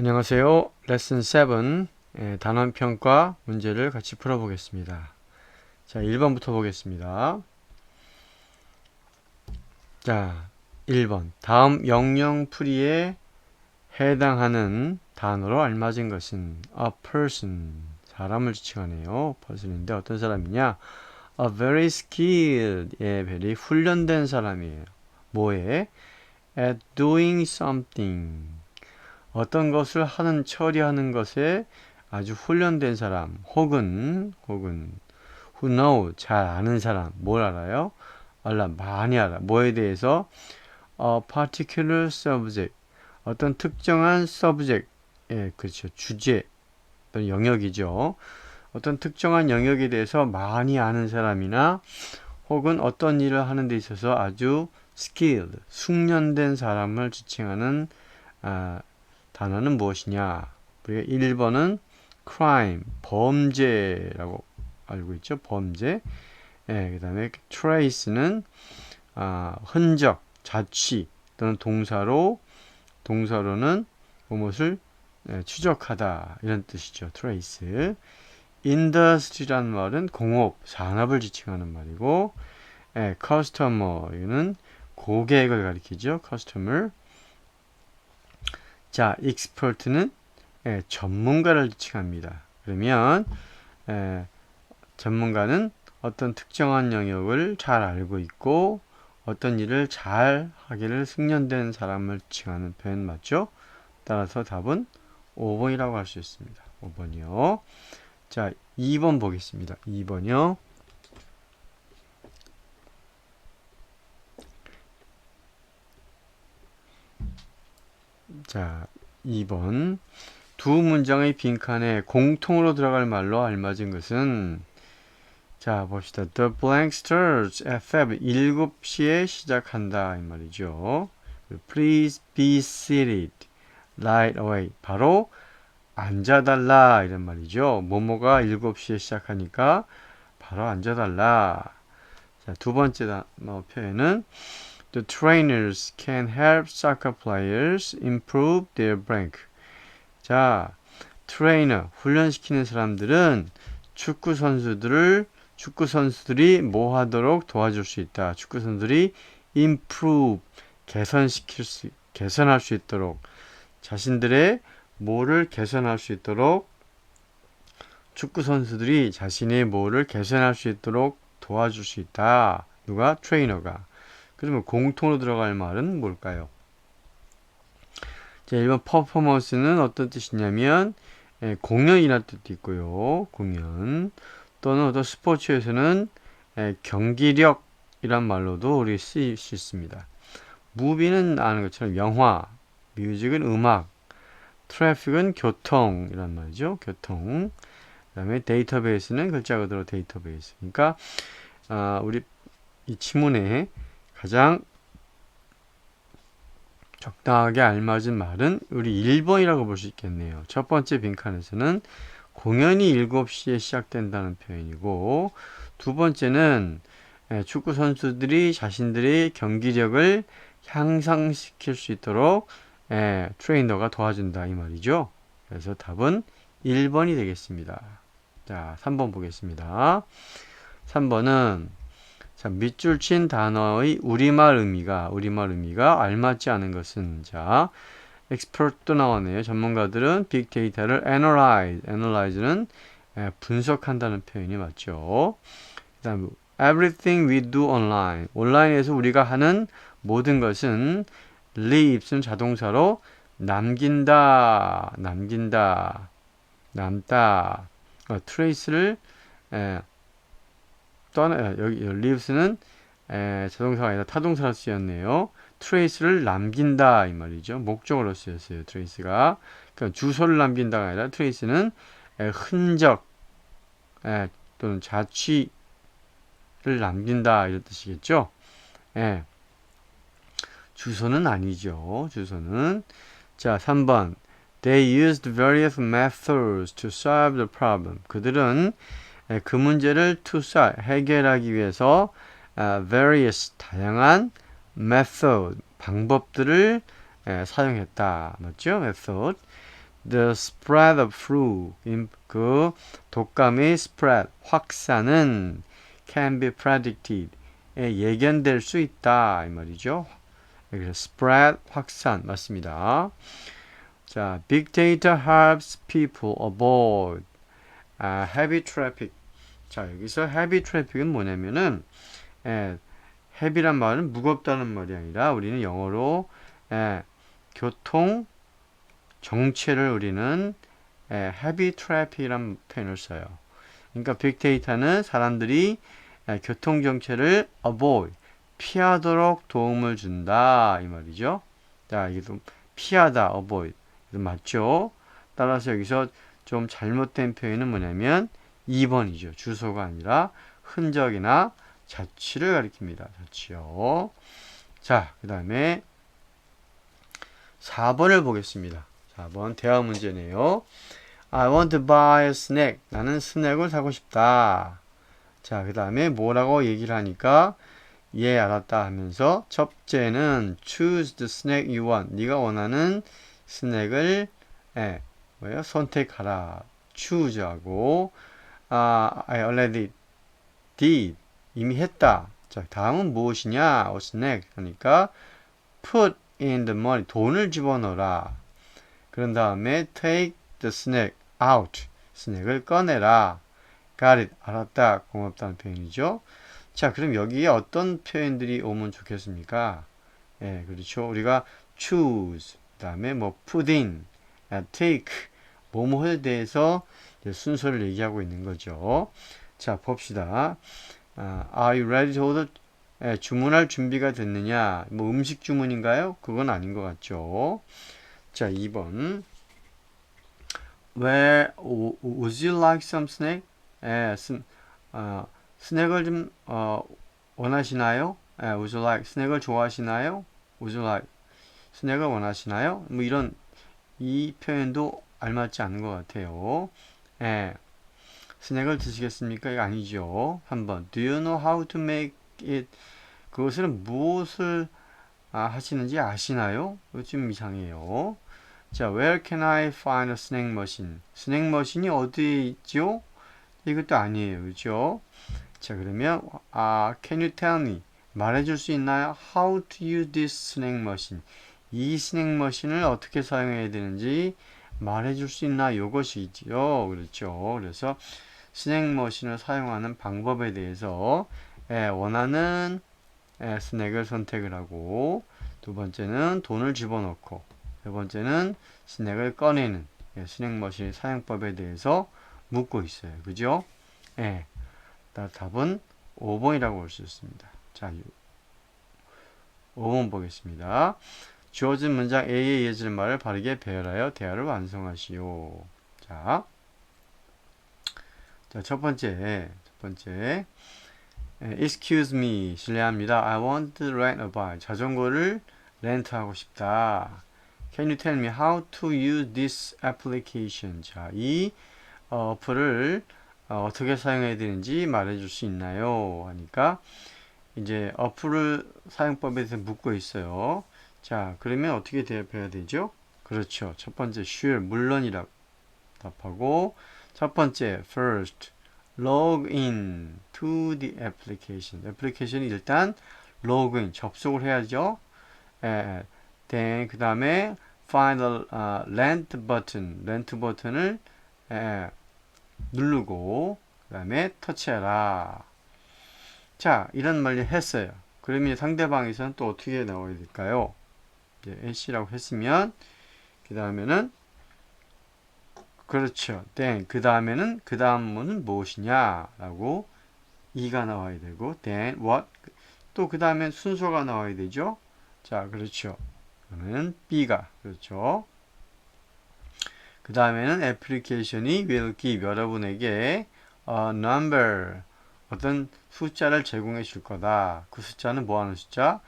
안녕하세요. 레슨 7 예, 단원 평가 문제를 같이 풀어보겠습니다. 자, 1번부터 보겠습니다. 자, 1번. 다음 영영풀이에 해당하는 단어로 알맞은 것은 a person, 사람을 지칭하네요. person인데 어떤 사람이냐? a very skilled, 예, very 훈련된 사람이에요. 뭐에? at doing something. 어떤 것을 하는 처리하는 것에 아주 훈련된 사람 혹은 혹은 who know 잘 아는 사람 뭘 알아요? 알라 많이 알아. 뭐에 대해서 a particular subject 어떤 특정한 subject 예, 그렇죠. 주제 어떤 영역이죠. 어떤 특정한 영역에 대해서 많이 아는 사람이나 혹은 어떤 일을 하는 데 있어서 아주 skilled, 숙련된 사람을 지칭하는 아, 단어는 무엇이냐? 우리가 1번은 crime, 범죄라고 알고 있죠. 범죄. 예, 그 다음에 trace는 아, 흔적, 자취 또는 동사로 동사로는 무엇을 예, 추적하다 이런 뜻이죠. trace. industry라는 말은 공업, 산업을 지칭하는 말이고 예, customer 이거는 고객을 가리키죠. customer. 자, expert는 예, 전문가를 지칭합니다. 그러면 예, 전문가는 어떤 특정한 영역을 잘 알고 있고 어떤 일을 잘 하기를 숙련된 사람을 지칭하는 표현 맞죠? 따라서 답은 5번이라고 할 수 있습니다. 5번이요. 자, 2번 보겠습니다. 2번이요. 자, 2번. 두 문장의 빈칸에 공통으로 들어갈 말로 알맞은 것은 자, 봅시다. The blank starts at 5. 7시에 시작한다. 이 말이죠. Please be seated right away. 바로 앉아달라. 이런 말이죠. 모모가 7시에 시작하니까 바로 앉아달라. 자, 두 번째 다, 뭐, 표현은 The trainers can help soccer players improve their rank. 자, 트레이너, 훈련시키는 사람들은 축구 선수들을 축구 선수들이 뭐 하도록 도와줄 수 있다. 축구 선수들이 improve, 개선시킬 수, 개선할 수 있도록 자신들의 뭐를 개선할 수 있도록 축구 선수들이 자신의 뭐를 개선할 수 있도록 도와줄 수 있다. 누가? 트레이너가. 그러면 공통으로 들어갈 말은 뭘까요? 자, 1번 퍼포먼스는 어떤 뜻이냐면 예, 공연이라는 뜻도 있고요. 공연 또는 어떤 스포츠에서는 예, 경기력이란 말로도 우리 쓰일 수 있습니다. 무비는 아는 것처럼 영화, 뮤직은 음악, 트래픽은 교통이란 말이죠. 교통. 그다음에 데이터베이스는 글자 그대로 데이터베이스. 그러니까 아, 우리 이 지문에 가장 적당하게 알맞은 말은 우리 1번이라고 볼 수 있겠네요. 첫 번째 빈칸에서는 공연이 7시에 시작된다는 표현이고 두 번째는 예, 축구 선수들이 자신들의 경기력을 향상시킬 수 있도록 예, 트레이너가 도와준다 이 말이죠. 그래서 답은 1번이 되겠습니다. 자, 3번 보겠습니다. 3번은 자, 밑줄 친 단어의 우리말 의미가 우리말 의미가 알맞지 않은 것은 자, expert도 나왔네요. 전문가들은 빅데이터를 analyze, analyze는 에, 분석한다는 표현이 맞죠. 그다음 everything we do online. 온라인에서 우리가 하는 모든 것은 leaves는 자동사로 남긴다, 남긴다, 남다. 어, trace를 에, 떠나 여기 leaves는 에, 자동사가 아니라 타동사로 쓰였네요. trace를 남긴다 이 말이죠. 목적으로 쓰였어요. trace가 그러니까 주소를 남긴다가 아니라 trace는 에, 흔적 에, 또는 자취를 남긴다 이런 뜻이겠죠. 예. 주소는 아니죠. 주소는 자 3번 They used various methods to solve the problem. 그들은 그 문제를 solve, 해결하기 위해서 uh, various, 다양한 method, 방법들을 에, 사용했다. 맞죠? method. the spread of flu, 인- 그 독감의 spread, 확산은 can be predicted, 예, 예견될 수 있다 이 말이죠. 그래서 spread, 확산 맞습니다. 자, big data helps people avoid 아, heavy traffic. 자, 여기서 heavy traffic은 뭐냐면은 예, heavy란 말은 무겁다는 말이 아니라 우리는 영어로 예, 교통 정체를 우리는 예, heavy traffic이란 표현을 써요. 그러니까 빅데이터는 사람들이 예, 교통 정체를 avoid 피하도록 도움을 준다 이 말이죠. 자, 이게 좀 피하다 avoid 맞죠? 따라서 여기서 좀 잘못된 표현은 뭐냐면 2번이죠. 주소가 아니라 흔적이나 자취를 가리킵니다. 자취요. 자, 그 다음에 4번을 보겠습니다. 4번 대화 문제네요. I want to buy a snack. 나는 스낵을 사고 싶다. 자, 그 다음에 뭐라고 얘기를 하니까 예, 알았다 하면서 첫째는 choose the snack you want. 네가 원하는 스낵을 예, 뭐예요? 선택하라. choose 하고 아, I already did. 이미 했다. 자, 다음은 무엇이냐? a snack 하니까 put in the money. 돈을 집어넣어라. 그런 다음에 take the snack out. 스낵을 꺼내라. got it. 알았다. 고맙다는 표현이죠. 자, 그럼 여기에 어떤 표현들이 오면 좋겠습니까? 예, 그렇죠. 우리가 choose, 그 다음에 뭐 put in, 아, take, 뭐뭐에 대해서 순서를 얘기하고 있는 거죠. 자, 봅시다. 아, are you ready to order? 예, 주문할 준비가 됐느냐? 뭐 음식 주문인가요? 그건 아닌 것 같죠. 자, 2번. Where would you like some snack? 예, 스, 어, 스낵을 좀 어, 원하시나요? 예, would you like 스낵을 좋아하시나요? would you like 스낵을 원하시나요? 뭐 이런 이 표현도 알맞지 않은 것 같아요. 예. 스낵을 드시겠습니까? 아니죠. 3번. Do you know how to make it? 그것을 무엇을 아, 하시는지 아시나요? 좀 이상해요. 자, where can I find a snack machine? 스낵 머신이 어디에 있죠? 이것도 아니에요. 그죠? 자, 그러면 아, can you tell me? 말해줄 수 있나요? How to use this snack machine? 이 스낵 머신을 어떻게 사용해야 되는지 말해줄 수 있나? 요것이지요. 그렇죠. 그래서 스낵 머신을 사용하는 방법에 대해서 예, 원하는 예, 스낵을 선택을 하고 두 번째는 돈을 집어넣고 세 번째는 스낵을 꺼내는 예, 스낵 머신 사용법에 대해서 묻고 있어요. 그죠? 예. 따- 답은 5번이라고 볼 수 있습니다. 자, 5번 보겠습니다. 주어진 문장 A의 이어지는 말을 바르게 배열하여 대화를 완성하시오. 자, 자, 첫 번째, 첫 번째. 예, Excuse me, 실례합니다. I want to rent a bike. 자전거를 렌트하고 싶다. Can you tell me how to use this application? 자, 이 어, 어플을 어, 어떻게 사용해야 되는지 말해줄 수 있나요? 하니까 이제 어플을 사용법에 대해서 묻고 있어요. 자, 그러면 어떻게 대답해야 되죠? 그렇죠. 첫 번째, sure, 물론이라고 답하고 첫 번째, first, log in to the application. 애플리케이션이 일단 login, 접속을 해야죠. 에, then 그 다음에 find the uh, rent button, rent 버튼을 에, 누르고 그 다음에 터치해라. 자, 이런 말을 했어요. 그러면 상대방에서는 또 어떻게 나와야 될까요? 이제 NC라고 했으면 그 다음에는 그렇죠. then 그 다음에는 그 다음은 무엇이냐라고 이가 나와야 되고 then what 또 그 다음에 순서가 나와야 되죠. 자, 그렇죠. 그러면 B가 그렇죠. 그 다음에는 애플리케이션이 will give 여러분에게 a number 어떤 숫자를 제공해 줄 거다. 그 숫자는 뭐 하는 숫자?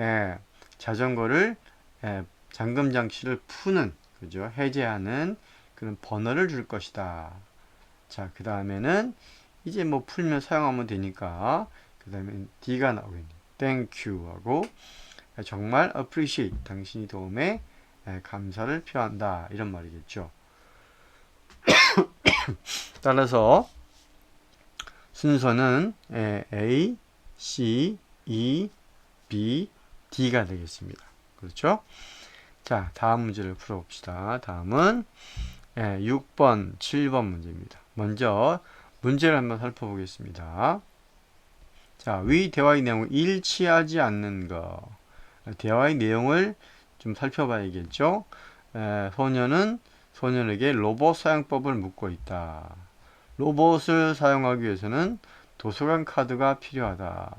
예, 자전거를 예, 잠금 장치를 푸는 그죠? 해제하는 그런 번호를 줄 것이다. 자, 그 다음에는 이제 뭐 풀면 사용하면 되니까 그 다음에 D가 나오겠네요. Thank you 하고 정말 appreciate 당신이 도움에 예, 감사를 표한다 이런 말이겠죠. 따라서 순서는 에, A, C, E, B, D가 되겠습니다. 그렇죠? 자, 다음 문제를 풀어봅시다. 다음은 예, 6번, 7번 문제입니다. 먼저 문제를 한번 살펴보겠습니다. 자, 위 대화의 내용을 일치하지 않는 거. 대화의 내용을 좀 살펴봐야겠죠. 에, 소녀는 소년에게 로봇 사용법을 묻고 있다. 로봇을 사용하기 위해서는 도서관 카드가 필요하다.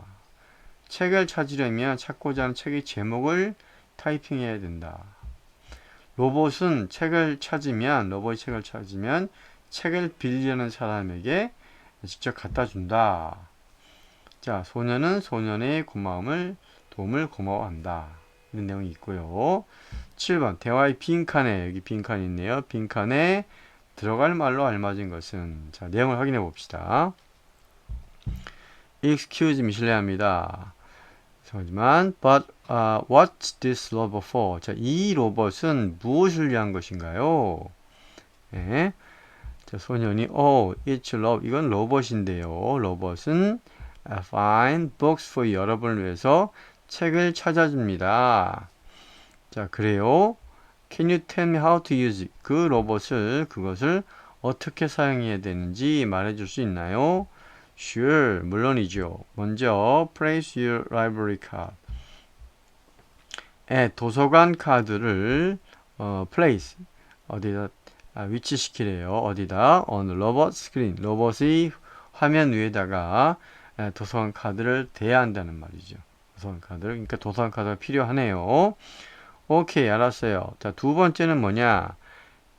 책을 찾으려면 찾고자 하는 책의 제목을 타이핑해야 된다. 로봇은 책을 찾으면 로봇이 책을 찾으면 책을 빌리려는 사람에게 직접 갖다 준다. 자, 소녀는 소년의 고마움을 도움을 고마워한다. 이런 내용이 있고요. 7번 대화의 빈칸에 여기 빈칸이 있네요. 빈칸에 들어갈 말로 알맞은 것은 자, 내용을 확인해 봅시다. Excuse me, 실례합니다. 하지만 but uh, what's this robot for? 자, 이 로봇은 무엇을 위한 것인가요? 예. 자, 소년이 oh, it's love. 이건 로봇인데요. 로봇은 uh, find books for 여러분을 위해서 책을 찾아줍니다. 자, 그래요. Can you tell me how to use it? 그 로봇을 그것을 어떻게 사용해야 되는지 말해줄 수 있나요? Sure, 물론이죠. 먼저 place your library card. 에, 도서관 카드를 어, place 어디다 아, 위치시키래요. 어디다? on robot screen. 로봇의 화면 위에다가 에, 도서관 카드를 대야 한다는 말이죠. 도서관 카드를. 그러니까 도서관 카드가 필요하네요. 오케이, 알았어요. 자, 두 번째는 뭐냐?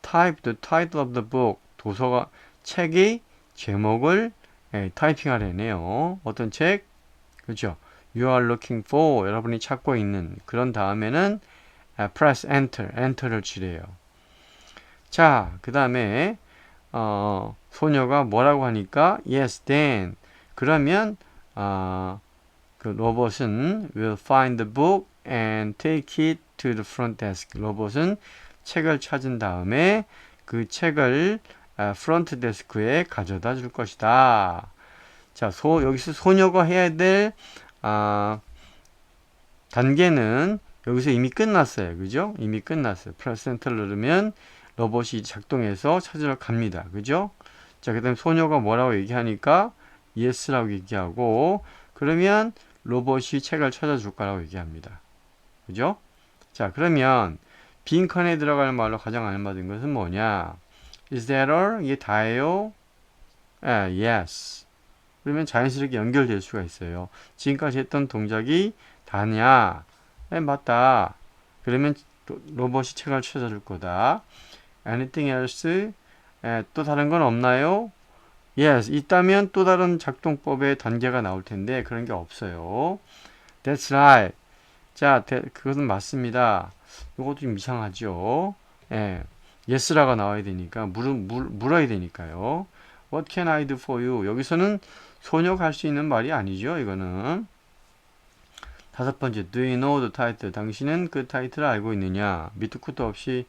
type the title of the book. 도서가 책의 제목을 예, 타이핑하려네요. 어떤 책? 그죠? You are looking for 여러분이 찾고 있는 그런 다음에는 아, press enter, enter를 치래요. 자, 그 다음에 어, 소녀가 뭐라고 하니까 yes, then 그러면 어, 그 로봇은 will find the book and take it to the front desk. 로봇은 책을 찾은 다음에 그 책을 아, 프론트 데스크에 가져다 줄 것이다. 자, 소, 여기서 소녀가 해야 될, 아, 단계는 여기서 이미 끝났어요. 그죠? 이미 끝났어요. 플러스 센터를 누르면 로봇이 작동해서 찾으러 갑니다. 그죠? 자, 그 다음에 소녀가 뭐라고 얘기하니까 yes라고 얘기하고, 그러면 로봇이 책을 찾아줄 거라고 얘기합니다. 그죠? 자, 그러면 빈칸에 들어갈 말로 가장 알맞은 것은 뭐냐? Is that all? 이게 다예요? 예, yes. 그러면 자연스럽게 연결될 수가 있어요. 지금까지 했던 동작이 다냐? 예, 맞다. 그러면 로봇이 책을 찾아줄 거다. Anything else? 예, 또 다른 건 없나요? Yes. 있다면 또 다른 작동법의 단계가 나올 텐데 그런 게 없어요. That's right. 자, 그것은 맞습니다. 이것도 좀 이상하죠. 예. yes라가 나와야 되니까 물, 물, 물어야 되니까요. What can I do for you? 여기서는 소녀가 할수 있는 말이 아니죠. 이거는 다섯 번째 Do you know the title? 당신은 그 타이틀을 알고 있느냐? 밑도 끝도 없이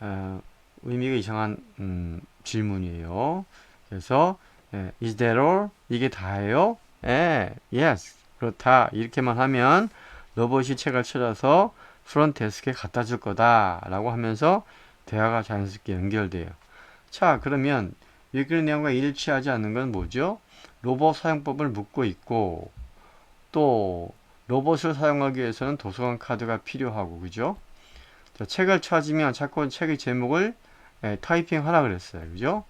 어, 의미가 이상한 음, 질문이에요. 그래서 예, Is that all? 이게 다예요? 예, yes. 그렇다. 이렇게만 하면 로봇이 책을 찾아서 프론트 데스크에 갖다 줄 거다라고 하면서 대화가 자연스럽게 연결돼요. 자, 그러면 읽기는 내용과 일치하지 않는 건 뭐죠? 로봇 사용법을 묻고 있고 또 로봇을 사용하기 위해서는 도서관 카드가 필요하고 그죠? 자, 책을 찾으면 자꾸 책의 제목을 예, 타이핑 하라 그랬어요. 그죠?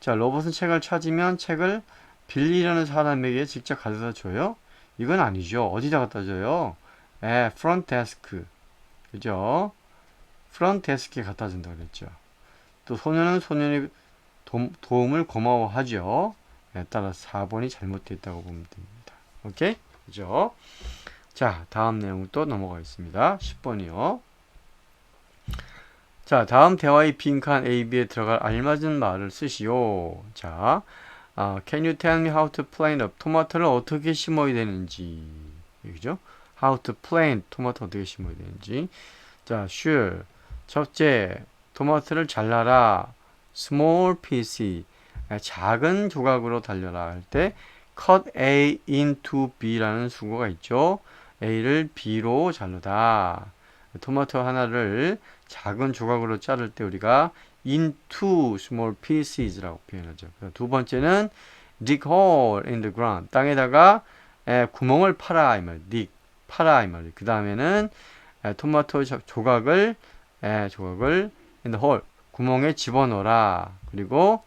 자, 로봇은 책을 찾으면 책을 빌리려는 사람에게 직접 가져다 줘요? 이건 아니죠. 어디다 갖다 줘요? 예, 프론트 데스크. 그죠? 프런트 데스크에 갖다 준다 그랬죠. 또 소녀는 소년의 도, 움을 고마워하죠. 네, 따라서 4번이 잘못됐다고 보면 됩니다. 오케이? 그죠? 자, 다음 내용 또 넘어가겠습니다. 10번이요. 자, 다음 대화의 빈칸 A, B에 들어갈 알맞은 말을 쓰시오. 자, 아, Can you tell me how to plant a 토마토를 어떻게 심어야 되는지. 그죠? How to plant 토마토 어떻게 심어야 되는지. 자, sure. 첫째, 토마토를 잘라라. small piece. 에, 작은 조각으로 달려라 할 때 cut A into B라는 수고가 있죠. A를 B로 자르다. 토마토 하나를 작은 조각으로 자를 때 우리가 into small pieces라고 표현하죠. 두 번째는 dig hole in the ground. 땅에다가 에, 구멍을 파라 이 말. dig 파라 이 말. 그 다음에는 토마토 조- 조각을 에, 조각을 in the hole 구멍에 집어넣어라. 그리고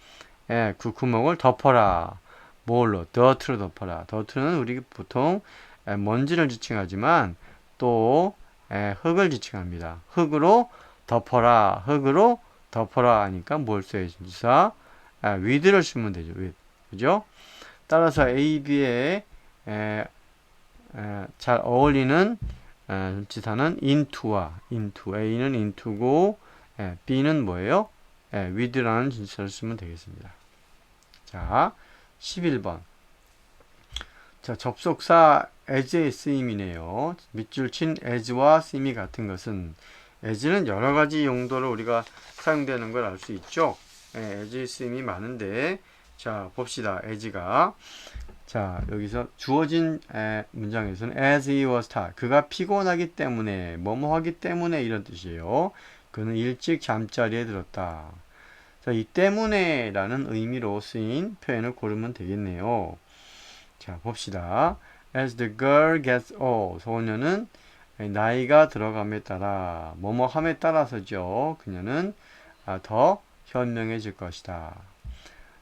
에, 그 구멍을 덮어라. 뭘로? 더트로 덮어라. 더트는 우리 보통 에, 먼지를 지칭하지만 또 에, 흙을 지칭합니다. 흙으로 덮어라. 흙으로 덮어라 하니까 뭘 써야 지 사 아, with를 쓰면 되죠. with. 그죠? 따라서 A, B에 에, 에, 잘 어울리는 에, 지사는 into와 into. A는 into고 에, B는 뭐예요? 에, with라는 진사를 쓰면 되겠습니다. 자, 11번. 자, 접속사 as의 쓰임이네요. 밑줄 친 as와 쓰임이 같은 것은 as는 여러 가지 용도로 우리가 사용되는 걸 알 수 있죠. 예, as의 쓰임이 많은데 자, 봅시다. as가 자, 여기서 주어진 에, 문장에서는 as he was tired. 그가 피곤하기 때문에 뭐뭐 하기 때문에 이런 뜻이에요. 그는 일찍 잠자리에 들었다. 자, 이 때문에 라는 의미로 쓰인 표현을 고르면 되겠네요. 자, 봅시다. As the girl gets old, 소녀는 나이가 들어감에 따라 뭐뭐함에 따라서죠. 그녀는 아, 더 현명해질 것이다.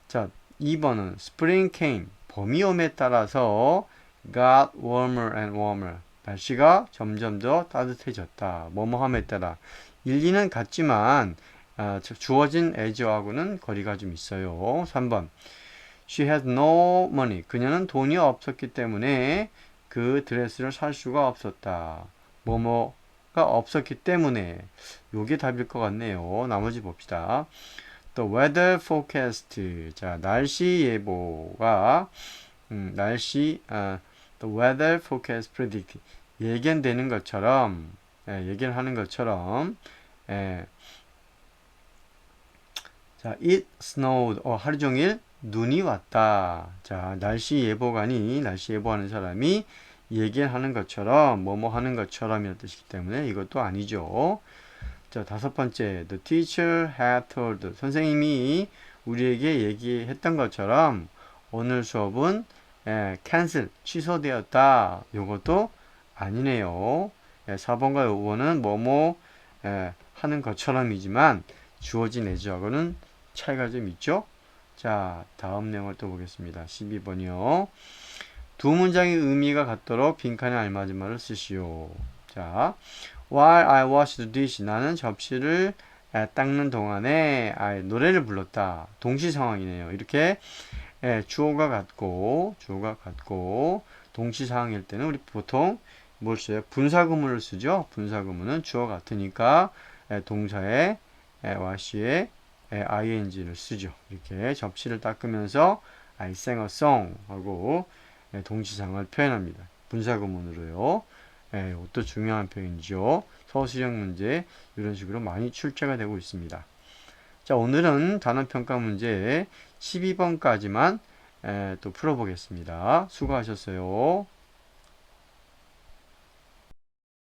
자, 2번은 spring came, 봄이 옴에 따라서 got warmer and warmer. 날씨가 점점 더 따뜻해졌다. 뭐뭐함에 따라 일리는 같지만 아, 주- 주어진 as하고는 거리가 좀 있어요. 3번 She had no money. 그녀는 돈이 없었기 때문에 그 드레스를 살 수가 없었다. 뭐뭐가 없었기 때문에 요게 답일 것 같네요. 나머지 봅시다. 또 weather forecast. 자, 날씨 예보가 음, 날씨 아, the weather forecast predict 예견되는 것처럼 예, 예견하는 것처럼 예. 자, it snowed. 어, 하루 종일 눈이 왔다. 자, 날씨 예보관이 날씨 예보하는 사람이 얘기하는 것처럼 뭐뭐 하는 것처럼이라는 뜻이기 때문에 이것도 아니죠. 자, 다섯 번째. The teacher had told. 선생님이 우리에게 얘기했던 것처럼 오늘 수업은 예, cancel, 취소되었다. 요것도 아니네요. 예, 4번과 5번은 뭐뭐 예, 하는 것처럼이지만 주어진 애지하고는 차이가 좀 있죠? 자, 다음 내용을 또 보겠습니다. 12번이요. 두 문장의 의미가 같도록 빈칸에 알맞은 말을 쓰시오. 자, while I washed the dish. 나는 접시를 에, 닦는 동안에 아, 노래를 불렀다. 동시 상황이네요. 이렇게 에, 주어가 같고 주어가 같고 동시 상황일 때는 우리 보통 뭘 써요? 분사구문을 쓰죠. 분사구문은 주어 같으니까 에, 동사에 에, wash에 에, ing를 쓰죠. 이렇게 접시를 닦으면서 I sang a song 하고 에, 동시상을 표현합니다. 분사구문으로요. 예, 이것도 중요한 표현이죠. 서술형 문제 이런 식으로 많이 출제가 되고 있습니다. 자, 오늘은 단어평가 문제 12번까지만 또 풀어보겠습니다. 수고하셨어요.